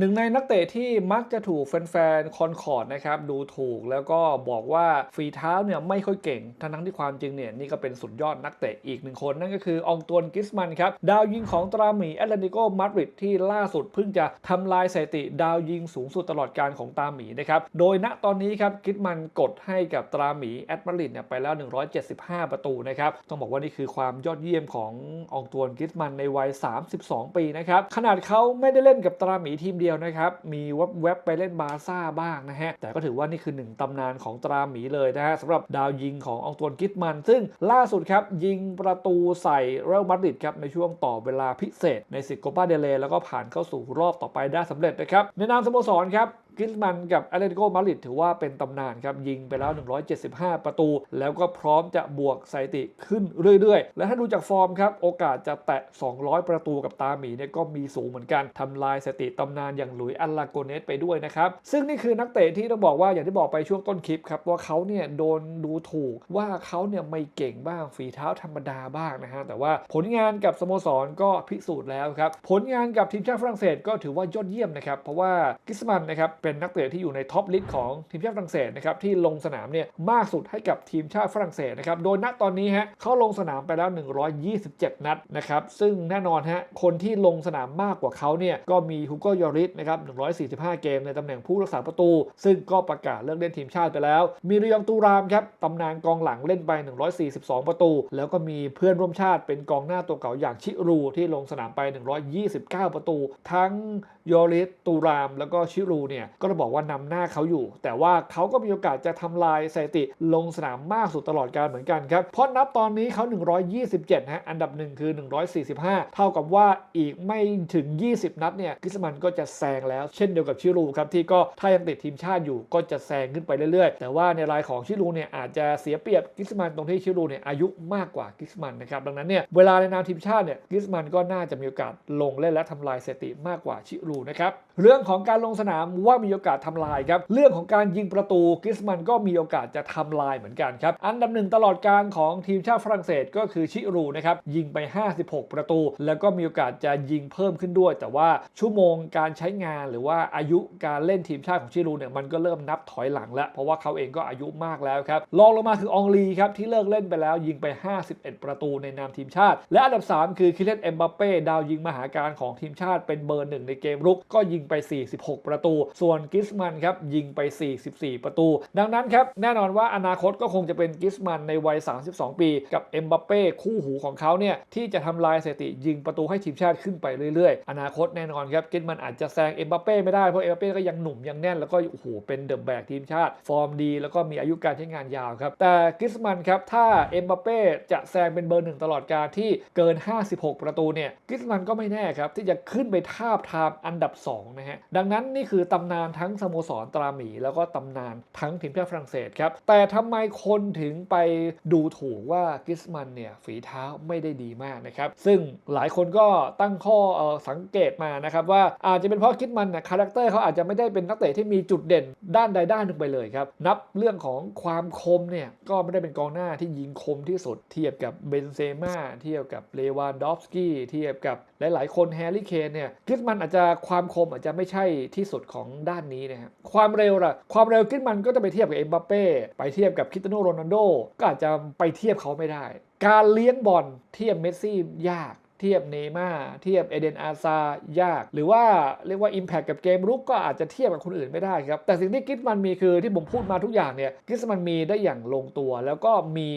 หนึ่งในนักเตะที่มักจะถูกแฟนๆ คอนคอร์ดนะครับดูถูกแล้วก็บอกว่าฝีเท้าเนี่ยไม่ค่อยเก่ง ทั้งทั้งที่ความจริงเนี่ยนี่ก็เป็นสุดยอดนักเตะอีกหนึ่งคน นั่นก็คือองตวนกิสมันครับ ดาวยิงของตราหมีแอตเลติโกมาดริดที่ล่าสุดเพิ่งจะทำลายสถิติดาวยิงสูงสุดตลอดการของตราหมีนะครับ โดยณตอนนี้ครับกิสมันกดให้กับตราหมีแอตมาดริดเนี่ยไปแล้ว 175 ประตูนะครับต้องบอกว่านี่คือความยอดเยี่ยมของอองตวนกิสมันในวัย 32 ปีนะครับขนาดเขาไม่ได้เล่นกับตราหมีทีมเดียวนะครับ มีแวบๆไปเล่นบาซ่าบ้างนะฮะ แต่ก็ถือว่านี่คือหนึ่งตำนานของตราหมีเลยนะฮะสำหรับดาวยิงของอองตวนกิตมัน ซึ่งล่าสุดครับ ยิงประตูใส่เรอัลมาดริดครับ ในช่วงต่อเวลาพิเศษในศึกโกปาเดเลแล้วก็ผ่านเข้าสู่รอบต่อไปได้สำเร็จนะครับในนามสโมสรครับ กิสมันกับแอตเลติโกมาริดถือว่าเป็นตำนานครับยิงไปแล้ว 175 ประตู แล้วก็พร้อมจะบวกสถิติขึ้นเรื่อยๆ และถ้าดูจากฟอร์มครับ โอกาสจะแตะ 200 ประตูกับตาหมีเนี่ยก็มีสูงเหมือนกันทำลายสถิติตำนานอย่างหลุยอัลลาโกเนสไปด้วยนะครับซึ่งนี่คือนักเตะที่ต้องบอกว่าอย่างที่บอกไปช่วงต้นคลิปครับว่าเขาเนี่ยโดนดูถูกว่าเขาเนี่ยไม่เก่งบ้างฝีเท้าธรรมดาบ้างนะฮะแต่ว่าผลงานกับสโมสรก็พิสูจน์แล้วครับผลงานกับทีมชาติฝรั่งเศสก็ถือว่ายอดเยี่ยมนะครับเพราะว่ากิสมันนะครับเป็นนักเตะที่อยู่ในท็อปลิสต์ของทีมชาติฝรั่งเศสนะครับที่ลงสนามเนี่ยมากสุดให้กับทีมชาติฝรั่งเศสนะครับโดยณตอนนี้ฮะเขาลงสนามไปแล้ว 127 นัดนะครับซึ่งแน่นอนฮะคนที่ลงสนามมากกว่าเขาเนี่ยก็มีฮูโกยอริสนะครับ145 เกมในตำแหน่งผู้รักษาประตู ซึ่งก็ประกาศเลิกเล่นทีมชาติไปแล้ว มีรียองตูรามครับตำนานกองหลังเล่นไป 142 ประตู แล้วก็มีเพื่อนร่วมชาติเป็นกองหน้าตัวเก่าอย่างชิรูที่ลงสนามไป 129 ประตู ทั้งยอริสตูราม แล้วก็ชิรูเนี่ยก็ต้องบอกว่านำหน้าเขาอยู่ แต่ว่าเขาก็มีโอกาสจะทำลายสถิติลงสนามมากสุดตลอดการเหมือนกันครับ เพราะนับตอนนี้เขา 127 ฮะ อันดับหนึ่งคือ 145 เท่ากับว่าอีกไม่ถึง 20 นัดเนี่ยกิสมันก็จะแซงแล้วเช่นเดียวกับชิรูครับที่ก็ถ้ายังติดทีมชาติอยู่ก็จะแซงขึ้นไปเรื่อยๆ แต่ว่าในรายของชิรูเนี่ยอาจจะเสียเปรียบกิสมันตรงที่ชิรูเนี่ยอายุมากกว่ากิสมันนะครับดังนั้นเนี่ยเวลาในนามทีมชาติเนี่ยกิสมันก็น่าจะมีโอกาสลงเล่นและทำลายสถิติมากกว่าชิรูนะครับ เรื่องของการลงสนามว่ามีโอกาสทำลายครับเรื่องของการยิงประตูกิสมันก็มีโอกาสจะทำลายเหมือนกันครับอันดับหนึ่งตลอดการของทีมชาติฝรั่งเศสก็คือชิรูนะครับยิงไป 56 ประตู แล้วก็มีโอกาสจะยิงเพิ่มขึ้นด้วย แต่ว่าชั่วโมงการใช้งานหรือว่าอายุการเล่นทีมชาติของชิรูเนี่ยมันก็เริ่มนับถอยหลังแล้วเพราะว่าเขาเองก็อายุมากแล้วครับรองลงมาคืออองลีครับที่เลิกเล่นไปแล้วยิงไป 51 ประตูในนามทีมชาติ และอันดับ 3 คือคิเลนเอ็มบัปเป้ดาวยิงมหาการของทีมชาติเป็นเบอร์หนึ่งในเกมรุกก็ยิงไป 46 ประตู ส่วนกิสมันครับยิงไป 44 ประตู ดังนั้นครับแน่นอนว่าอนาคตก็คงจะเป็นกิสมันในวัย 32 ปี กับเอ็มบัปเป้คู่หูของเขาเนี่ยที่จะทำลายสถิติยิงประตูให้ทีมชาติขึ้นไปเรื่อยๆ อนาคตแน่นอนครับกิสมันอาจจะแซงเอ็มบัปเป้ไม่ได้เพราะเอ็มบัปเป้ก็ยังหนุ่มยังแน่นแล้วก็โอ้โหเป็นเดอะแบกทีมชาติ ฟอร์มดี แล้วก็มีอายุการใช้งานยาวครับแต่กิสมันครับถ้าเอ็มบัปเป้จะแซงเป็นเบอร์หนึ่งตลอดการที่เกิน 56 ประตูเนี่ยกิสมันก็ไม่แน่ครับที่จะขึ้นไปทาบทามอันดับ 2นะฮะดังนั้นนี่คือตำนานทั้งสโมสรตราหมี แล้วก็ตำนานทั้งทีมชาติฝรั่งเศสครับแต่ทำไมคนถึงไปดูถูกว่ากิสมันเนี่ยฝีเท้าไม่ได้ดีมากนะครับซึ่งหลายคนก็ตั้งข้ออสังเกตมานะครับว่าอาจจะเป็นเพราะกิสมันเนะคาแรคเตอร์เขาอาจจะไม่ได้เป็นนักเตะที่มีจุดเด่นด้านใดด้านหนึ่งไปเลยครับนับเรื่องของความคมเนี่ยก็ไม่ได้เป็นกองหน้าที่ยิงคมที่สุดเทียบกับเบนเซม่าเทียบกับเลวานดอฟสกี้เทียบกับหลาย ๆ คนแฮร์รี่เคนเนี่ยกิสมันอาจจะความคมอาจจะะไม่ใช่ที่สุดของด้านนี้นะครับความเร็วล่ะความเร็วกินมันก็จะไปเทียบกับเอ็มบัปเป้ไปเทียบกับคริสเตียโนโรนัลโดก็อาจจะไปเทียบเขาไม่ได้ การเลี้ยงบอลเทียบเมสซี่ยาก เทียบเนย์มาเทียบเอเดนอาซายาก หรือว่าเรียกว่า Impact กับเกมรุกก็อาจจะเทียบกับคนอื่นไม่ได้ครับ แต่สิ่งที่กิสมันมีคือที่ผมพูดมาทุกอย่างเนี่ยกิสมันมีได้อย่างลงตัว แล้วก็มี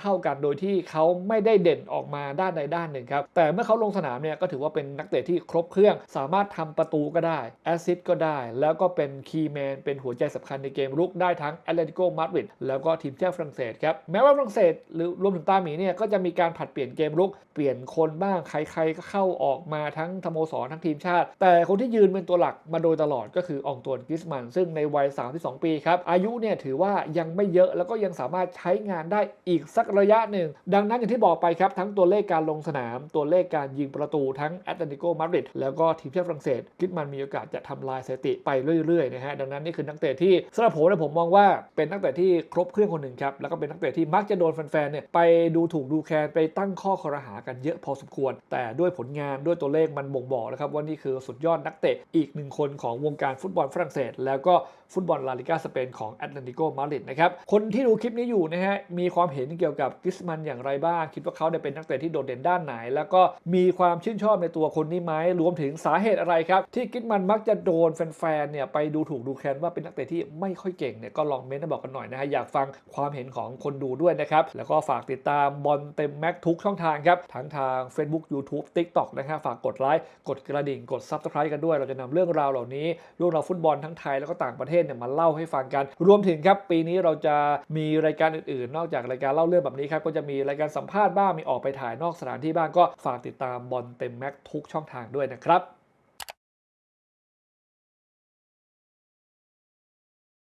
เท่าๆกันโดยที่เขาไม่ได้เด่นออกมาด้านใดด้านหนึ่งครับ แต่เมื่อเขาลงสนามเนี่ยก็ถือว่าเป็นนักเตะที่ครบเครื่อง สามารถทำประตูก็ได้แอสซิสต์ก็ได้ แล้วก็เป็นคีย์แมนเป็นหัวใจสำคัญในเกมรุกได้ทั้งแอตเลติโกมาดริดแล้วก็ทีมชาติฝรั่งเศสครับแม้ว่าฝรั่งเศสหรือรวมถึงตาหมีเนี่ยก็จะมีการผัดเปลี่ยนเกมรุกเปลี่ยนคนบ้างใครๆก็เข้าออกมาทั้งสโมสรทั้งทีมชาติ แต่คนที่ยืนเป็นตัวหลักมาโดยตลอดก็คือองตวนกิสมัน ซึ่งในวัย 32 ปีครับ อายุเนี่ยถือว่ายังไม่เยอะแล้วก็ยังสามารถใช้งานได้อีกสักระยะหนึ่ง ดังนั้นอย่างที่บอกไปครับ ทั้งตัวเลขการลงสนาม ตัวเลขการยิงประตูทั้งแอตเลติโกมาดริดแล้วก็ทีมชาติฝรั่งเศสกิสมันมีโอกาสจะทำลายสถิติไปเรื่อยๆนะฮะดังนั้นนี่คือนักเตะที่สำหรับผมเนี่ยผมมองว่าเป็นนักเตะที่ครบเครื่องคนหนึ่งครับแล้วก็เป็นนักเตะที่มักจะโดนแฟนๆเนี่ยไปดูถูกดูแคลนไปตั้งข้อคอรหากันเยอะพอสมควรแต่ด้วยผลงานด้วยตัวเลขมันบ่งบอกนะครับว่านี่คือสุดยอดนักเตะอีกหนึ่งคนของวงการฟุตบอลฝรั่งเศส แล้วก็ฟุตบอลลาลิกาสเปนของแอตเลติโกมาดริดนะครับคนที่ดูคลิปนี้อยู่นะฮะมีความเห็นเกี่ยวกับกิสมันอย่างไรบ้าง คิดว่าเขาเนี่ยเป็นนักเตะที่โดดเด่นด้านไหน แล้วก็มีความชื่นชอบในตัวคนนี้ไหมรวมถึงสาเหตุอะไรครับที่กิสมันมักจะโดนแฟนๆเนี่ยไปดูถูกดูแคลนว่าเป็นนักเตะที่ไม่ค่อยเก่งเนี่ยก็ลองเม้นต์มาบอกกันหน่อยนะฮะอยากฟังความเห็นของคนดูด้วยนะครับแล้วก็ฝากติดตามบอลเต็มแม็กทุกช่องทางครับทั้งทาง Facebook YouTube TikTok นะครับฝากกดไลค์กดกระดิ่ง กด Subscribe กันด้วย เราจะนำเรื่องราวเหล่านี้เรื่องราวฟุตบอลทั้งไทยแล้วก็ต่างประเทศเนี่ยมาเล่าให้ฟังกัน รวมถึงครับปีนี้เราจะมีรายการอื่นๆ นอกจากรายการเล่าเรื่องแบบนี้ครับก็จะมีรายการสัมภาษณ์บ้างมีออกไปถ่ายนอกสถานที่บ้างก็ฝากติดตามบอลเต็มแม็กทุกช่องทางด้วยนะครับ